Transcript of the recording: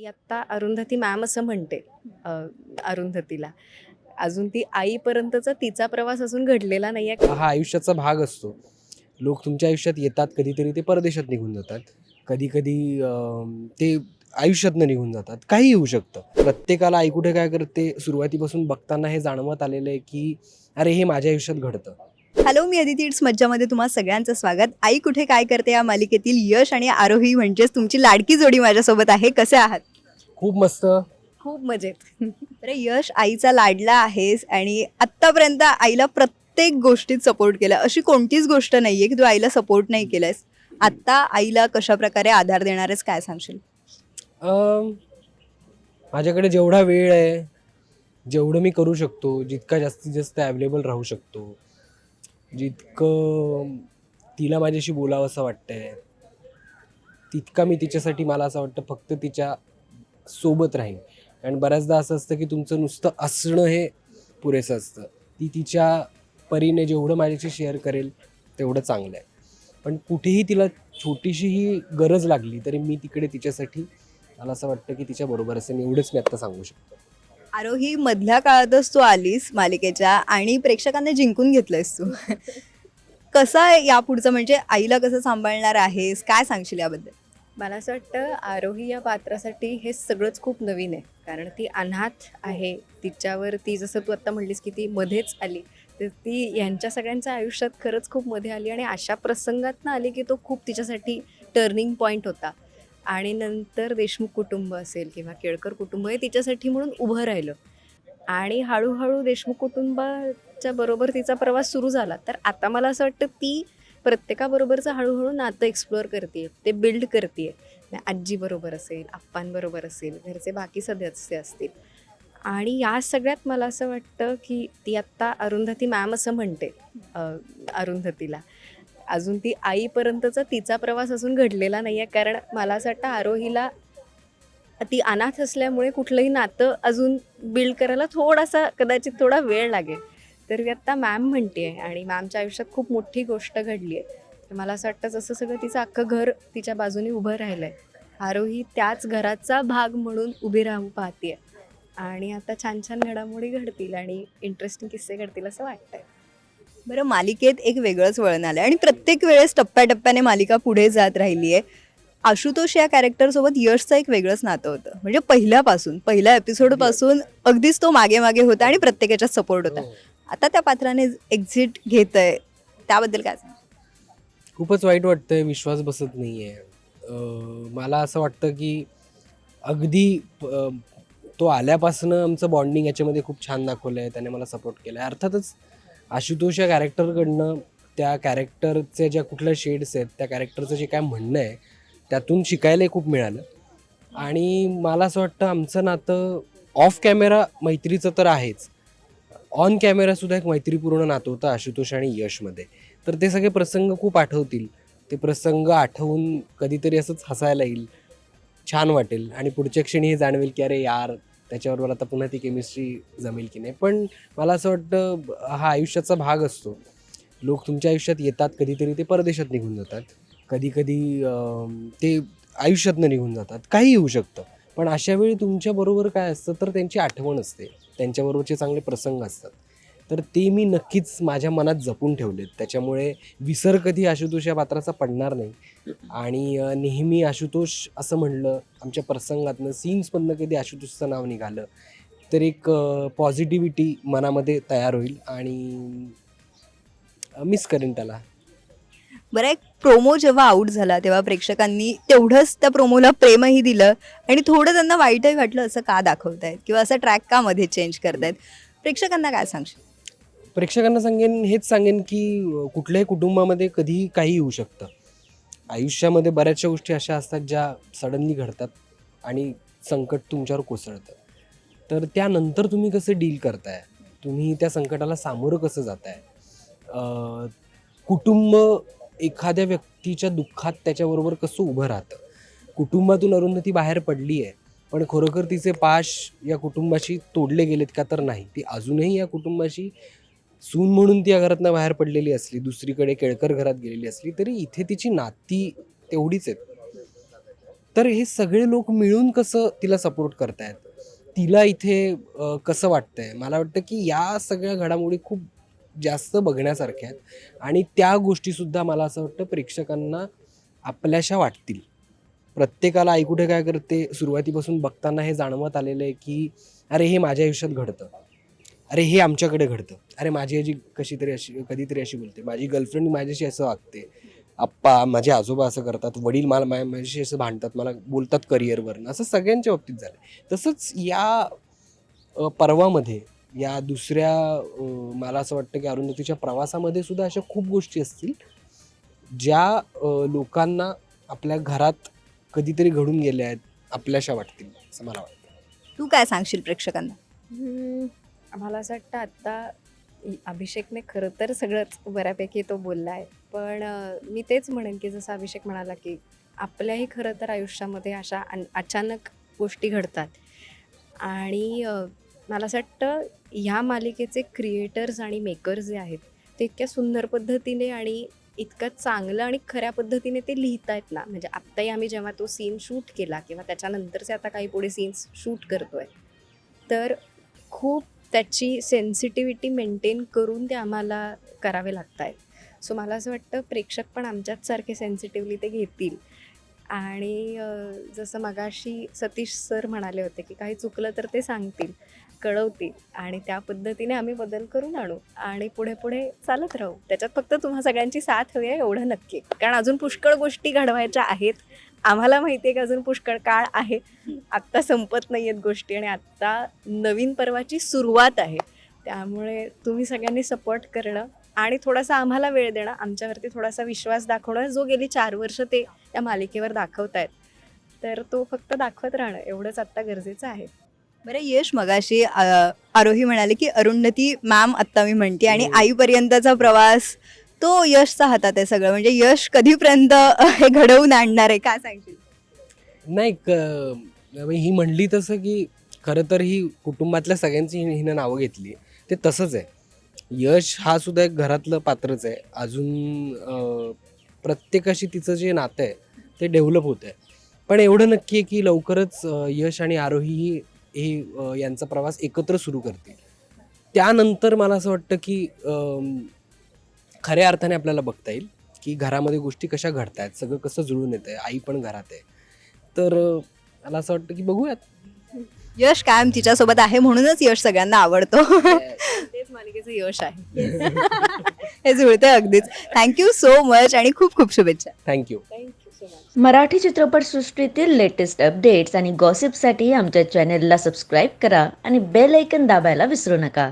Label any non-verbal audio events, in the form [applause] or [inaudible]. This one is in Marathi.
ती आत्ता अरुंधती मॅम असं म्हणते अरुंधतीला. अजून ती आईपर्यंतचा तिचा प्रवास अजून घडलेला नाही आहे हा आयुष्याचा भाग असतो. लोक तुमच्या आयुष्यात येतात कधीतरी ते परदेशात निघून जातात. कधी कधी ते आयुष्यातनं निघून जातात. काही येऊ शकतं. प्रत्येकाला आई कुठे काय करते सुरुवातीपासून बघताना हे जाणवत आलेलं आहे की अरे हे माझ्या आयुष्यात घडतं. हॅलो मी अदिती. इट्स मज्जामध्ये तुम्हा सगळ्यांचं स्वागत. आई कुठे काय करते या मालिकेतील यश आणि आरोही म्हणजेच तुमची लाडकी जोडी माझ्यासोबत आहे. कसे आहात? खूप मस्त. खूप मजेत. तर यश आईचा लाडला आहेस आणि आत्तापर्यंत आईला प्रत्येक गोष्टीत सपोर्ट केला. अशी कोणतीच गोष्ट नाहीये की तू आईला सपोर्ट नाही केलंस आत्ता आईला कशा प्रकारे आधार देणारेस काय सांगशील? माझ्याकडे जेवढा वेळ आहे जेवढं मी करू शकतो जितका जास्तीत जास्त अवेलेबल राहू शकतो जितकं तिला माझ्याशी बोलावं असं वाटतंय तितका मी तिच्यासाठी मला असं वाटतं फक्त तिच्या सोबत राहील आणि बऱ्याचदा असं असतं की तुमचं नुसतं असणं हे पुरेसं असतं. ती तिच्या परीने जेवढं माझ्याशी शेअर करेल तेवढं चांगलं आहे. पण कुठेही तिला छोटीशीही गरज लागली तरी मी तिकडे तिच्यासाठी मला असं वाटतं की तिच्या बरोबर असेल एवढंच मी आत्ता सांगू शकतो. आरोही मधल्या काळातच तू आलीस मालिकेच्या आणि प्रेक्षकांना जिंकून घेतलंयस तू. [laughs] कसं आहे यापुढचं? म्हणजे आईला कसं सांभाळणार आहेस? काय सांगशील याबद्दल? मला असं वाटतं आरोही या पात्रासाठी हे सगळंच खूप नवीन आहे. कारण ती अनाथ आहे. तिच्यावर ती जसं तू आत्ता म्हणलीस की ती मध्येच आली तर ती यांच्या सगळ्यांच्या आयुष्यात खरंच खूप मध्ये आली आणि अशा प्रसंगातनं आली की तो खूप तिच्यासाठी टर्निंग पॉईंट होता. आणि नंतर देशमुख कुटुंब असेल किंवा केळकर कुटुंब हे तिच्यासाठी म्हणून उभं राहिलं. आणि हळूहळू देशमुख कुटुंबाच्या बरोबर तिचा प्रवास सुरू झाला. तर आता मला असं वाटतं ती प्रत्येकाबरोबरचं हळूहळू नातं एक्सप्लोअर करते ते बिल्ड करते आजीबरोबर असेल आप्पांबरोबर असेल घरचे बाकी सदस्य असतील. आणि या सगळ्यात मला असं वाटतं की ती आत्ता अरुंधती मॅम असं म्हणते अरुंधतीला. अजून ती आईपर्यंतचा तिचा प्रवास अजून घडलेला नाही आहे कारण मला असं वाटतं आरोहीला ती अनाथ असल्यामुळे कुठलंही नातं अजून बिल्ड करायला थोडासा कदाचित थोडा वेळ लागेल. तर ती आत्ता मॅम म्हणते आहे आणि मॅमच्या आयुष्यात खूप मोठी गोष्ट घडली आहे. तर मला असं वाटतं जसं सगळं तिचं अख्खं घर तिच्या बाजूने उभं राहिलं आहे आरोही त्याच घराचा भाग म्हणून उभी राहू पाहते आणि आता छान छान घडामोडी घडतील आणि इंटरेस्टिंग किस्से घडतील असं वाटतंय. बरं मालिकेत एक वेगळंच वळण आलं आणि प्रत्येक वेळेस टप्प्याटप्प्याने मालिका पुढे जात राहिली आहे आशुतोष या कॅरेक्टर सोबत यशचं एक वेगळंच नातं होतं. म्हणजे पहिल्यापासून पहिल्या एपिसोडपासून अगदीच तो मागे मागे होता आणि प्रत्येकाच्यात सपोर्ट होता. आता त्या पात्राने एक्झिट घेत आहे त्याबद्दल काय सांग खूपच वाईट वाटतंय विश्वास बसत नाही आहे मला असं वाटतं की अगदी अं, तो आल्यापासनं आमचं बॉन्डिंग याच्यामध्ये खूप छान दाखवलं आहे त्याने मला सपोर्ट केला आहे अर्थातच आशुतोष या कॅरेक्टरकडनं त्या कॅरेक्टरचे ज्या कुठल्या शेड्स आहेत त्या कॅरेक्टरचं जे काय म्हणणं आहे त्यातून शिकायलाही खूप मिळालं. आणि मला असं वाटतं आमचं नातं ऑफ कॅमेरा मैत्रीचं तर आहेच. ऑन कॅमेरासुद्धा एक मैत्रीपूर्ण नातं होतं आशुतोष आणि यशमध्ये. तर ते सगळे प्रसंग खूप आठवतील. ते प्रसंग आठवून कधीतरी असंच हसायला येईल. छान वाटेल. आणि पुढच्या क्षणी हे जाणवेल की अरे यार त्याच्याबरोबर आता पुन्हा ती केमिस्ट्री जमेल की नाही. पण मला असं वाटतं हा आयुष्याचा भाग असतो. लोक तुमच्या आयुष्यात येतात कधीतरी ते परदेशात निघून जातात. कधी कधी ते आयुष्यातनं निघून जातात. काही येऊ शकतं. पण अशा वेळी तुमच्याबरोबर काय असतं तर त्यांची आठवण असते. त्यांच्याबरोबरचे चांगले प्रसंग असतात. तर ते मी नक्कीच माझ्या मनात जपून ठेवलेत. त्याच्यामुळे विसर कधी आशुतोष या पात्राचा पडणार नाही. आणि नेहमी आशुतोष असं म्हणलं आमच्या प्रसंगातनं सीन्समधनं कधी आशुतोषचं नाव निघालं तर एक पॉझिटिव्हिटी मनामध्ये तयार होईल. आणि मिस करेन त्याला. बरं एक प्रोमो जेव्हा आउट झाला तेव्हा प्रेक्षकांनी तेवढंच त्या प्रोमोला प्रेमही दिलं आणि थोडं त्यांना वाईटही वाटलं असं का दाखवतायत? किंवा असं ट्रॅक का मध्ये चेंज करतायत? प्रेक्षकांना काय सांगशील? प्रेक्षकांना सांगेन हेच सांगेन की कुठल्याही कुटुंबामध्ये कधीही काही येऊ शकतं. आयुष्यामध्ये बऱ्याचशा गोष्टी अशा असतात ज्या सडनली घडतात आणि संकट तुमच्यावर कोसळतं. तर त्यानंतर तुम्ही कसं डील करताय? तुम्ही त्या संकटाला सामोरं कसं जाताय? कुटुंब एखाद्या व्यक्तीच्या दुःखात त्याच्याबरोबर कसं उभं राहतं? कुटुंबातून अरुंधती बाहेर पडली आहे पण खरोखर तिचे पाश या कुटुंबाशी तोडले गेलेत का तर नाही. ती अजूनही या कुटुंबाशी सून म्हणून ती या घरातनं बाहेर पडलेली असली दुसरीकडे केळकर घरात गेलेली असली तरी इथे तिची नाती तेवढीच आहेत. तर हे सगळे लोक मिळून कसं तिला सपोर्ट करतायत? तिला इथे कसं वाटतंय? मला वाटतं की या सगळ्या घडामोडी खूप जास्त बघण्यासारख्या आहेत. आणि त्या गोष्टीसुद्धा मला असं वाटतं प्रेक्षकांना आपल्याशा वाटतील. प्रत्येकाला आई कुठे काय करते सुरुवातीपासून बघताना हे जाणवत आलेलं आहे की अरे हे माझ्या आयुष्यात घडतं. अरे हे आमच्याकडे घडतं. अरे माझी आजी कशी तरी अशी कधीतरी अशी बोलते माझी गर्लफ्रेंड माझ्याशी असं वागते. आप्पा माझे आजोबा असं करतात वडील मला माझ्याशी असं भांडतात मला बोलतात करिअरवरनं असं सगळ्यांच्या बाबतीत झालं तसंच या पर्वामध्ये या दुसऱ्या मला असं वाटतं की अरुंधतीच्या प्रवासामध्ये सुद्धा अशा खूप गोष्टी असतील ज्या लोकांना आपल्या घरात कधीतरी घडून गेल्या आहेत आपल्याशा वाटतील असं मला वाटतं. तू काय सांगशील प्रेक्षकांना? मला असं वाटतं आत्ता अभिषेकने खरं तर सगळंच बऱ्यापैकी तो बोलला आहे. पण मी तेच म्हणेन की जसं अभिषेक म्हणाला की आपल्याही खरं तर आयुष्यामध्ये अशा अन- अचानक गोष्टी घडतात. आणि मला असं वाटतं ह्या मालिकेचे क्रिएटर्स आणि मेकर्स जे आहेत ते इतक्या सुंदर पद्धतीने आणि इतकं चांगलं आणि खऱ्या पद्धतीने ते लिहितायत ना. म्हणजे आत्ताही आम्ही जेव्हा तो सीन शूट केला किंवा त्याच्यानंतरचे आता काही पुढे सीन्स शूट करतोय तर खूप त्याची सेन्सिटिव्हिटी मेंटेन करून ते आम्हाला करावे लागत आहेत सो मला असं वाटतं प्रेक्षक पण आमच्याच सारखे सेन्सिटिव्हली ते घेतील. आणि जसं मगाशी सतीश सर म्हणाले होते की काही चुकलं तर ते सांगतील. कळवतील आणि त्या पद्धतीने आम्ही बदल करून आणू आणि पुढे पुढे चालत राहू. त्याच्यात फक्त तुम्हा सगळ्यांची साथ हवी आहे एवढं नक्की. कारण अजून पुष्कळ गोष्टी घडवायच्या आहेत. आम्हाला माहिती आहे की अजून पुष्कळ काळ आहे. आत्ता संपत नाही आहेत गोष्टी आणि आत्ता नवीन पर्वाची सुरुवात आहे. त्यामुळे तुम्ही सगळ्यांनी सपोर्ट करणं आणि थोडासा आम्हाला वेळ देणं. आमच्यावरती थोडासा विश्वास दाखवणं. जो गेली चार वर्ष ते या मालिकेवर दाखवत आहेत तर तो फक्त दाखवत राहणं. एवढंच आत्ता गरजेचं आहे. बरं यश मगाशी अ, आरोही म्हणाले की अरुंधती मॅम आत्ता मी म्हणते. आणि. आईपर्यंतचा प्रवास तो यशचा हातात आहे सगळं. म्हणजे यश कधीपर्यंत अ, हे घडवून आणणार आहे? काय सांगशील? नाही क- म्हणजे ही म्हणली तसं की खरं तर ही कुटुंबातल्या सगळ्यांची हिने हिनं नावं घेतली. ते तसंच आहे. यश हा सुद्धा एक घरातलं पात्रच आहे. अजून अं, प्रत्येकाशी तिचं जे नातं आहे ते डेव्हलप होत आहे पण एवढं नक्की आहे की लवकरच अं, यश आणि आरोही ही हे यांचा प्रवास एकत्र सुरू करतील. त्यानंतर मला असं वाटतं की खऱ्या अर्थाने आपल्याला बघता येईल की घरामध्ये गोष्टी कशा घडत आहेत सगळं कसं जुळून येतं आहे आई पण घरात आहे. तर मला असं वाटतं की बघूयात. यश कायम तिच्यासोबत आहे म्हणूनच यश सगळ्यांना आवडतो. [laughs] तेच मालिकेचं यश आहे. [laughs] हे जुळतंय अगदीच. थँक्यू सो मच आणि खूप खूप शुभेच्छा. Thank you thank you so much Marathi चित्रपटसृष्टीतील लेटेस्ट अपडेट्स आणि गॉसिपसाठी आमच्या चॅनेलला सबस्क्राईब करा आणि बेल ऐकन दाबायला विसरू नका.